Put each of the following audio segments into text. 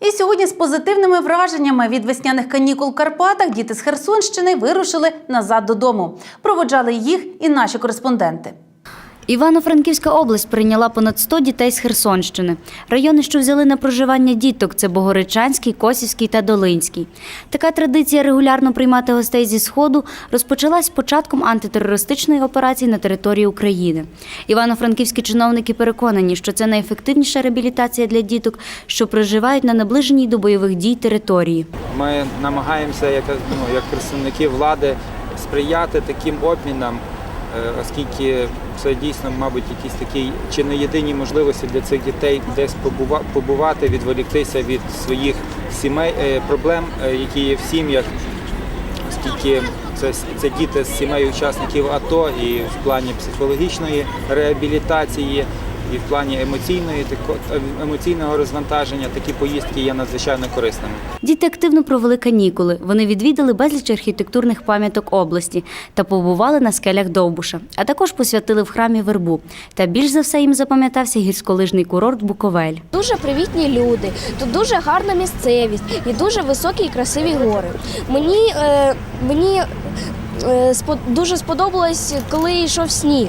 І сьогодні з позитивними враженнями від весняних канікул в Карпатах діти з Херсонщини вирушили назад додому. Проводжали їх і наші кореспонденти. Івано-Франківська область прийняла понад 100 дітей з Херсонщини. Райони, що взяли на проживання діток, це Богородчанський, Косівський та Долинський. Така традиція регулярно приймати гостей зі сходу розпочалась початком антитерористичної операції на території України. Івано-франківські чиновники переконані, що це найефективніша реабілітація для діток, що проживають на наближеній до бойових дій території. Ми намагаємося, як, ну, як представники влади, сприяти таким обмінам, оскільки це дійсно, мабуть, якісь такі чи не єдині можливості для цих дітей десь побува- побувати, відволіктися від своїх сімей е, проблем, е, які є в сім'ях, оскільки це, це діти з сімей учасників АТО і в плані психологічної реабілітації. І в плані емоційної емоційного розвантаження такі поїздки є надзвичайно корисними. Діти активно провели канікули. Вони відвідали безліч архітектурних пам'яток області та побували на скелях Довбуша, а також посвятили в храмі вербу. Та більш за все їм запам'ятався гірськолижний курорт Буковель. Дуже привітні люди, тут дуже гарна місцевість і дуже високі і красиві гори. Мені, е, мені дуже сподобалось, коли йшов сніг.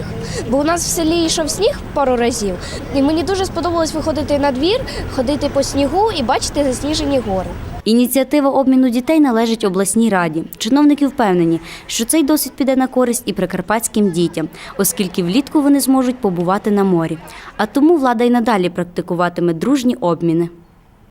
Бо у нас в селі йшов сніг пару разів, і мені дуже сподобалось виходити на двір, ходити по снігу і бачити засніжені гори. Ініціатива обміну дітей належить обласній раді. Чиновники впевнені, що цей досвід піде на користь і прикарпатським дітям, оскільки влітку вони зможуть побувати на морі. А тому влада й надалі практикуватиме дружні обміни.